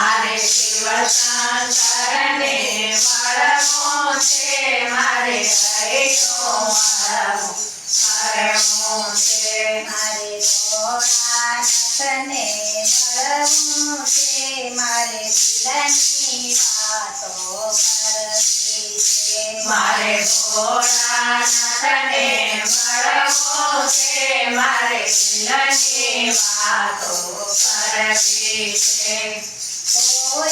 મારે શિવ શંકરને મળવું છે મારે હરિનો મળવું મળવું છે મારે ભોળાનાથને મળવું મારે દિલની વાતો કરવી છે. મારે ભોળાનાથને મળવો છે. મારે દિલની વાતો કરવી છે. કોઈ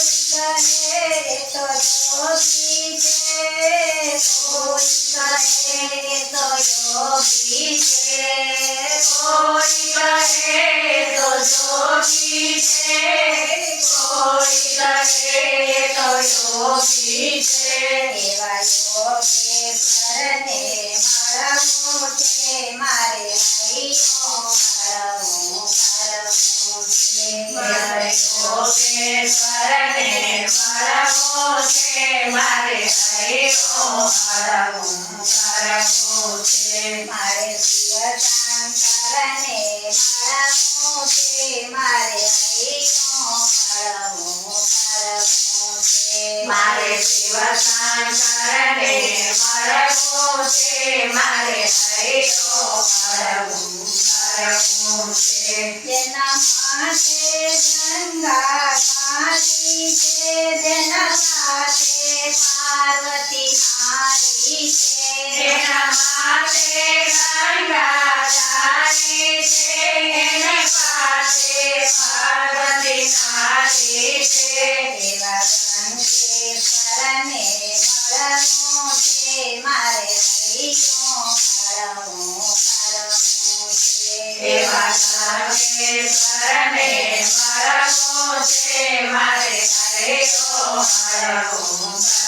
કહે તો જોગી યોગી છે એવા યોગેશ્વરને મારા છે મારે હરિનો મળવું કરવું છે મારે યોગેશ્વરને મારા છે મારે હરિનો મારે હરિનો મળવું કરવું છે. જેના માથે ગંગા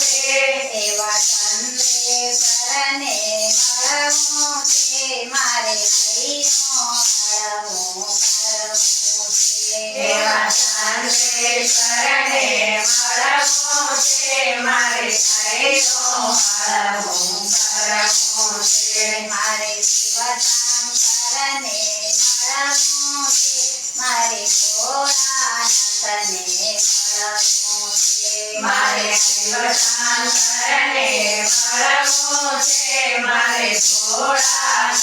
છે એવા ચંદ્રેશ્વરને છે મારે હરિનો મળવું કરવું છે ભોળાનાથને મળવું છે મારે શિવ શંકરને મળવું છે મારે ભોળાનાથને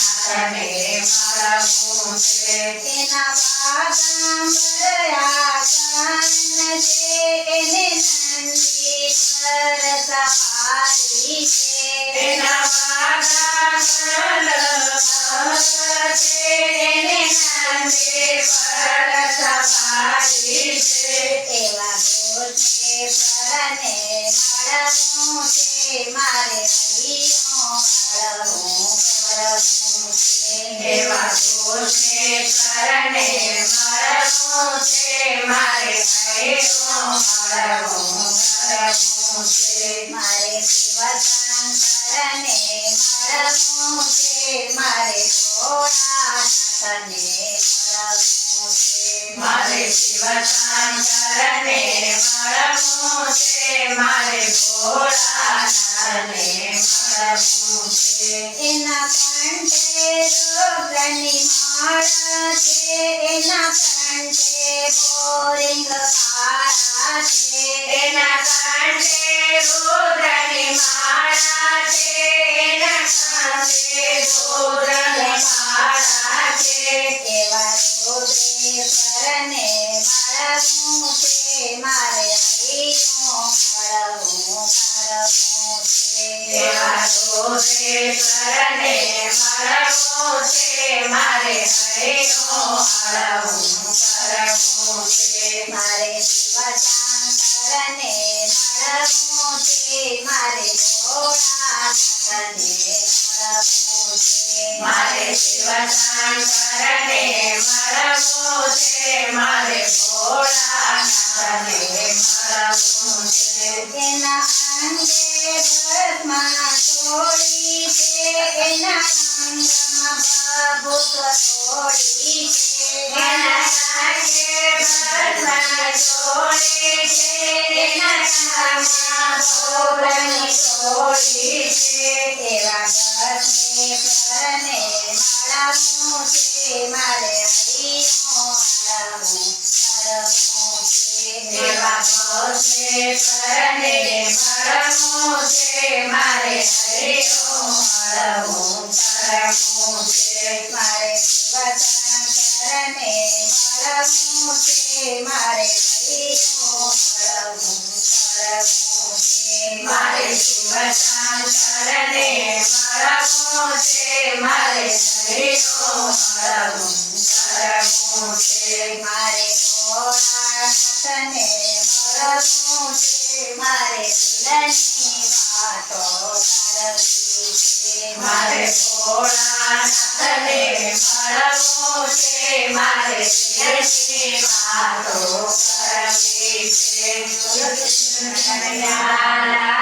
મળવું છે તેના ઘોષેશ્વરને મળવું છે મારે છે મારે શિવ શંકરને મળવું છે મારે ભોળાનાથને મળવું છે મારે શિવ શંકરને મળવું છે મારે ભોળાનાથને મળવું છે મારે હરિનો મળવું કરવું છે મળવું છે મારે હરિનો હળવું કરવું છે મારે શિવશંકરને મળવું છે મારે ભોળાનાથને મળવું છે મળવું છે એના અંગમાં છે એના છોડી છે ભોળેશ્વરને મળવું છે મારે મારે શિવશંકરને મળવું છે મારે છે મારે દિલની વાતો કરવી છે કનૈયા